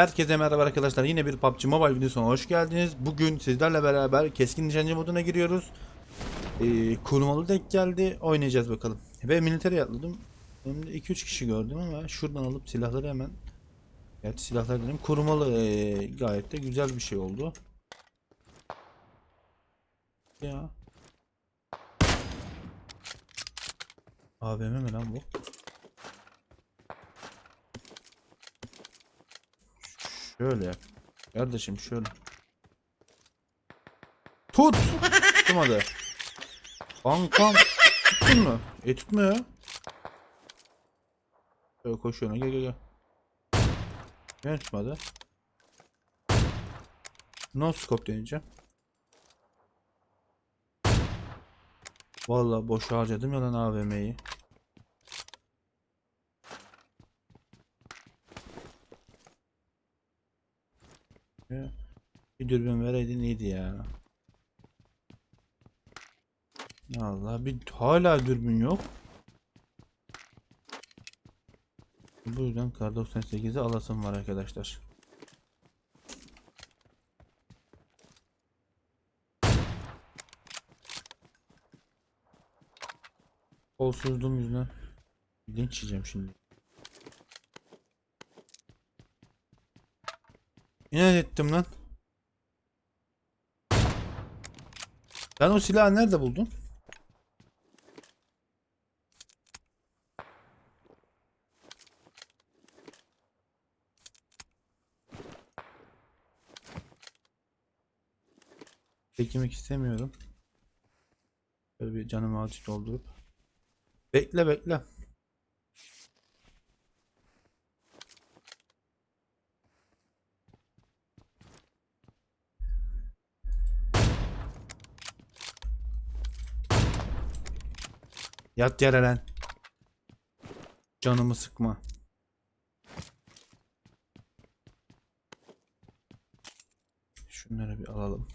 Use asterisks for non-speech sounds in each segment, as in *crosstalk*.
Herkese merhaba arkadaşlar. Yine bir PUBG Mobile videosuna hoş geldiniz. Bugün sizlerle beraber keskin nişancı moduna giriyoruz. Ee, kurmalı denk geldi. Oynayacağız bakalım. Ve militeri atladım. Önümde 2-3 kişi gördüm ama şuradan alıp silahları hemen Gerçi silahlar dedim. Korumalı ee, gayet de güzel bir şey oldu. Ya. AVM mi lan bu? Şöyle yap. Kardeşim şöyle. Tut! Tutmadı. Kankam. Tuttun mu? E tutmuyor. Şöyle koşuyor. Gel gel gel. Gel tutmadı. No scope deneyeceğim. Vallahi boş harcadım ya lan AVM'yi. Ya, Bir dürbün vereydin iyiydi ya. Allah bir hala dürbün yok. Bu yüzden Kar 98'i alasım var arkadaşlar. Kolsuzluğum yüzünden linç yiyeceğim şimdi. İnat ettim lan. Ben o silahı nerede buldum? Çekmek istemiyorum. Böyle bir canımı azıcık doldurup. Bekle bekle. Yat yere lan. Canımı sıkma. Şunları bir alalım.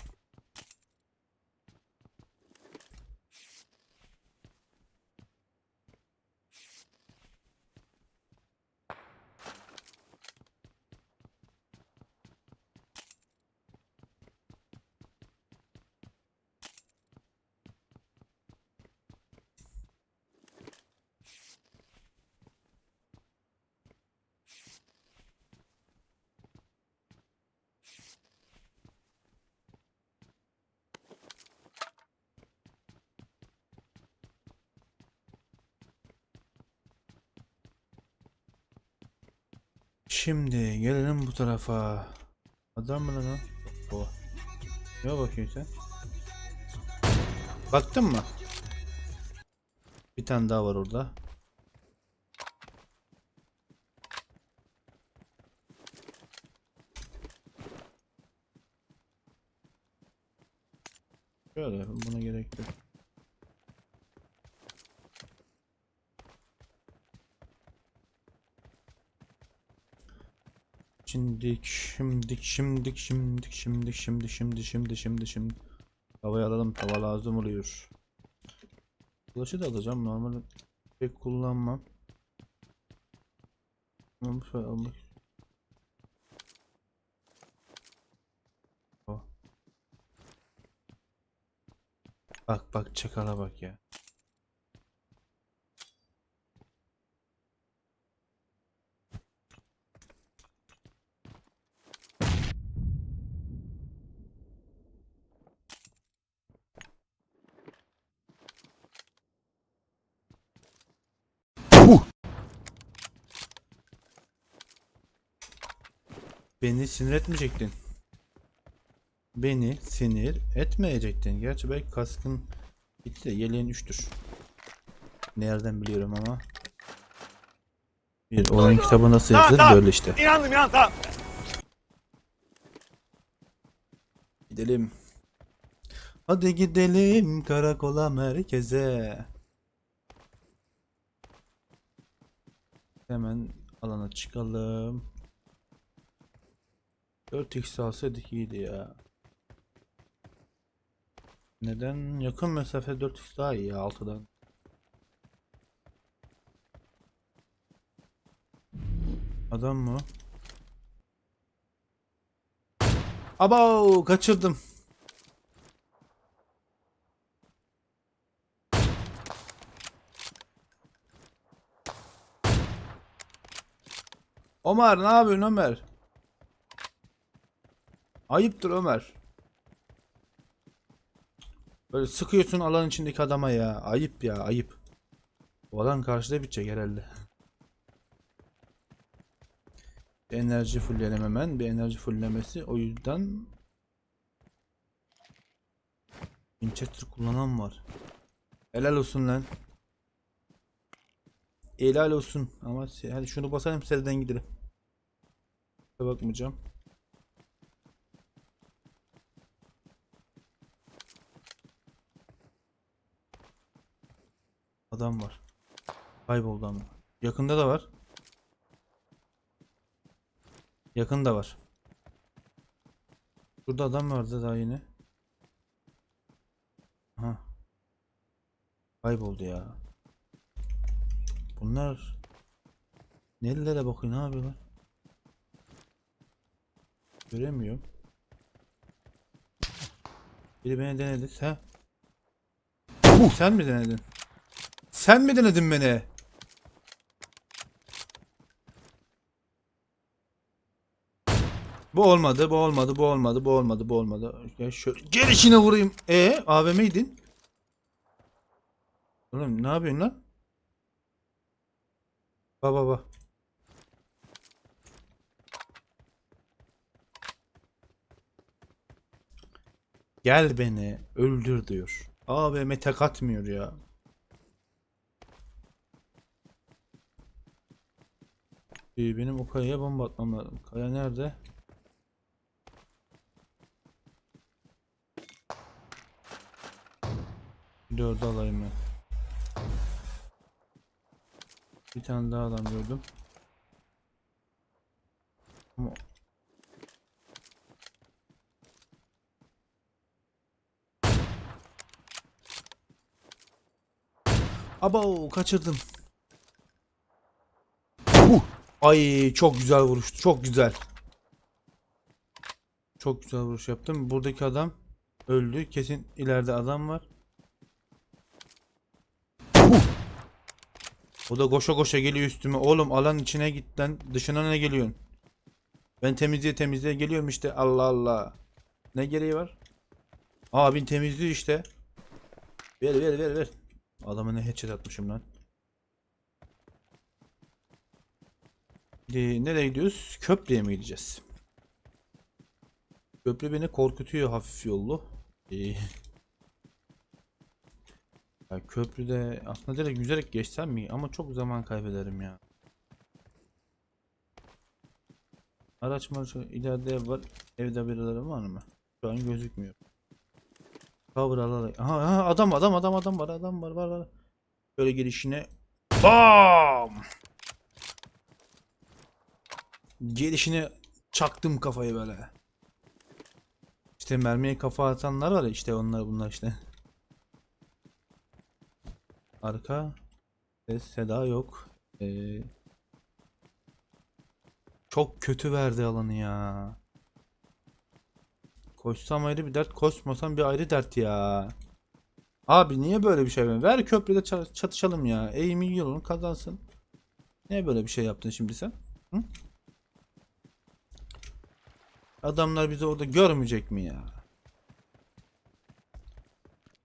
Şimdi gelelim bu tarafa. Adam mı lan? O. Ne bakıyorsun sen? Baktın mı? Bir tane daha var orada. Şöyle buna gerek yok. Şimdik, şimdik, şimdik, şimdik, şimdik, şimdi, şimdi, şimdi, şimdi, şimdi. Havaya alalım, tava lazım oluyor. Kılıcı da alacağım, normal pek kullanmam. Almak Oh. Bak bak çakala bak ya. Beni sinir etmeyecektin. Beni sinir etmeyecektin. Gerçi belki kaskın bitti de yeleğin 3'tür. Nereden biliyorum ama. Bir oyun kitabı nasıl Tamam, yazılır tamam. böyle işte. İnandım inan tamam. Gidelim. Hadi gidelim karakola merkeze. Hemen alana çıkalım. 4x alsaydık iyiydi ya. Neden? Yakın mesafe 4x daha iyi ya 6'dan. Adam mı? Aba kaçırdım. Ömer ne yapıyorsun Ömer? Ayıptır Ömer. Böyle sıkıyorsun alan içindeki adama ya. Ayıp ya ayıp. Bu alan karşıda bitecek herhalde. Bir enerji fullleyelim hemen. Bir enerji fulllemesi. O yüzden Winchester kullanan var. Helal olsun lan. Helal olsun. Ama hadi şunu basalım seriden gidelim. Bakmayacağım. Adam var. Kayboldu ama. Yakında da var. Yakında var. Burada adam vardı daha yine. Aha. Kayboldu ya. Bunlar nerelere bakıyor ne yapıyorlar? Göremiyorum. Biri beni denedi. Sen. Sen mi denedin? Sen mi denedin beni? Bu olmadı, bu olmadı, bu olmadı, bu olmadı, bu olmadı. Gel şöyle gelişine vurayım. E, AVM'ydin. Oğlum ne yapıyorsun lan? Baba baba. Gel beni öldür diyor. AVM tek atmıyor ya. Ee, benim o kayaya bomba atmam lazım. Kaya nerede? Dördü alayım ben. Bir tane daha adam gördüm. Ama Abo kaçırdım. Ay çok güzel vuruştu. Çok güzel. Çok güzel vuruş yaptım. Buradaki adam öldü. Kesin ileride adam var. O da koşa koşa geliyor üstüme. Oğlum alan içine git lan. Dışına ne geliyorsun? Ben temizliğe temizliğe geliyorum işte. Allah Allah. Ne gereği var? Abin temizliyor işte. Ver ver ver ver. Adama ne headshot atmışım lan. Şimdi nereye gidiyoruz? Köprüye mi gideceğiz? Köprü beni korkutuyor hafif yollu. Ee, *laughs* ya köprüde aslında direkt yüzerek geçsem mi? Ama çok zaman kaybederim ya. Araç mı ileride var. Evde birileri var mı? Şu an gözükmüyor. Cover alarak. Aha, adam adam adam adam var adam var var var. Böyle gelişine BAM! Gelişine çaktım kafayı böyle. İşte mermiye kafa atanlar var ya işte onlar bunlar işte. Arka ses seda yok. Ee, çok kötü verdi alanı ya. Koşsam ayrı bir dert, koşmasam bir ayrı dert ya. Abi niye böyle bir şey ver? Köprüde ça- çatışalım ya. Eğimi yılın kazansın. Niye böyle bir şey yaptın şimdi sen? Hı? Adamlar bizi orada görmeyecek mi ya?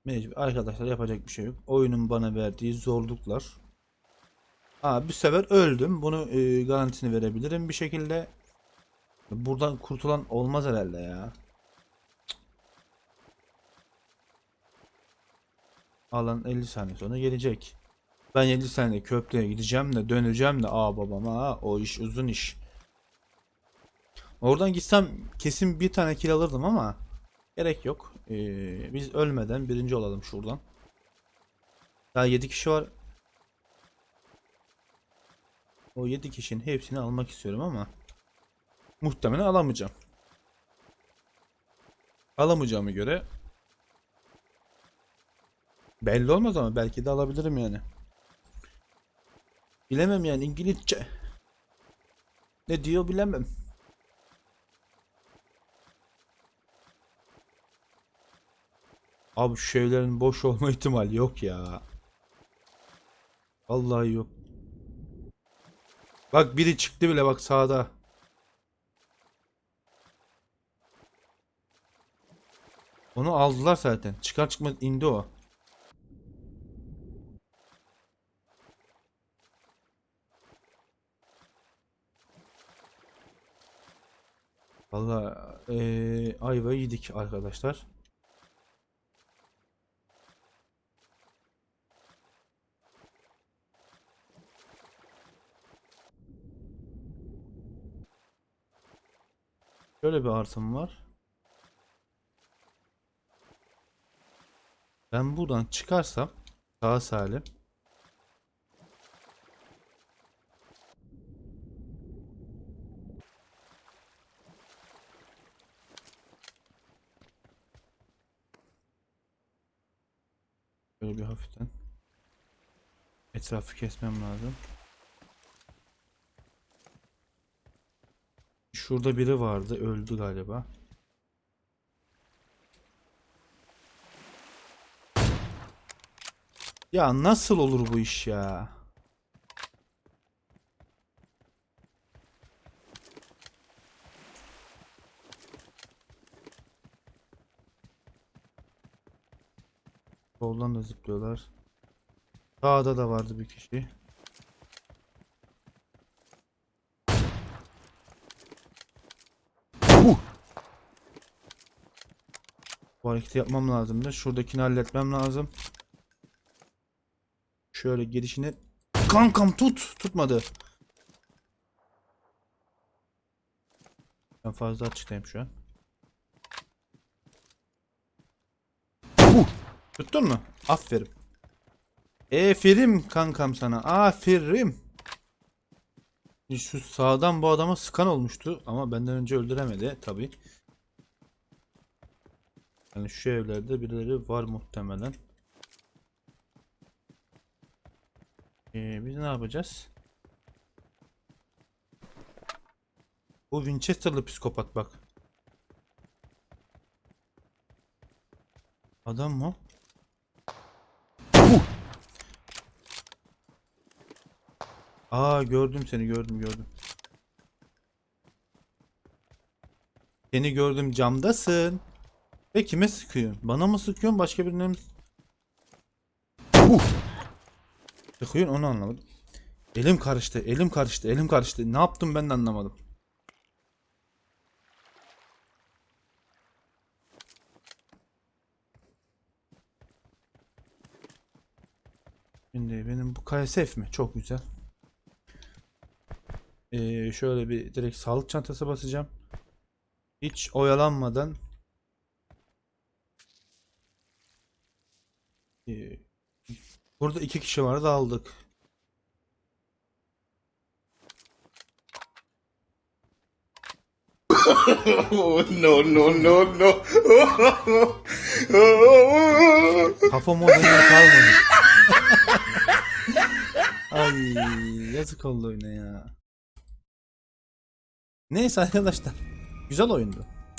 Mecbur arkadaşlar yapacak bir şey yok. Oyunun bana verdiği zorluklar. Aa bir sefer öldüm. Bunu e, garantisini verebilirim bir şekilde. Buradan kurtulan olmaz herhalde ya. Alan 50 saniye sonra gelecek. Ben 50 saniye köprüye gideceğim de döneceğim de aa babama ha o iş uzun iş. Oradan gitsem kesin bir tane kill alırdım ama gerek yok. Ee, biz ölmeden birinci olalım şuradan. Daha 7 kişi var. O 7 kişinin hepsini almak istiyorum ama muhtemelen alamayacağım. Alamayacağımı göre belli olmaz ama belki de alabilirim yani. Bilemem yani İngilizce. Ne diyor bilemem. Abi şu evlerin boş *laughs* olma ihtimali yok ya. Vallahi yok. Bak biri çıktı bile bak sağda. Onu aldılar zaten. Çıkar çıkmaz indi o. Vallahi eee ayva yedik arkadaşlar. Şöyle bir artım var. Ben buradan çıkarsam sağ salim Böyle bir hafiften etrafı kesmem lazım. Şurada biri vardı, öldü galiba. Ya nasıl olur bu iş ya? Soldan da zıplıyorlar. Sağda da vardı bir kişi. Bu hareketi yapmam lazım da şuradakini halletmem lazım. Şöyle girişini kankam tut tutmadı. Ben fazla açıktayım şu an. Tuttun mu? Aferin. Aferin kankam sana. Aferin. Şu sağdan bu adama sıkan olmuştu ama benden önce öldüremedi tabi. Yani şu evlerde birileri var muhtemelen. Ee, biz ne yapacağız? Bu Winchester'lı psikopat bak. Adam mı? Aa gördüm seni gördüm gördüm. Seni gördüm camdasın. Ve kime sıkıyorsun? Bana mı sıkıyorsun başka birine mi? Sıkıyorsun onu anlamadım. Elim karıştı elim karıştı elim karıştı. Ne yaptım ben de anlamadım. Şimdi benim bu KSF mi? Çok güzel. Ee, şöyle bir direkt sağlık çantası basacağım. Hiç oyalanmadan Burada iki kişi vardı aldık. *laughs* No, no, no, no. Kafam orada yine kalmadı. *laughs* Ay yazık oldu oyuna ya. Neyse arkadaşlar. Güzel oyundu.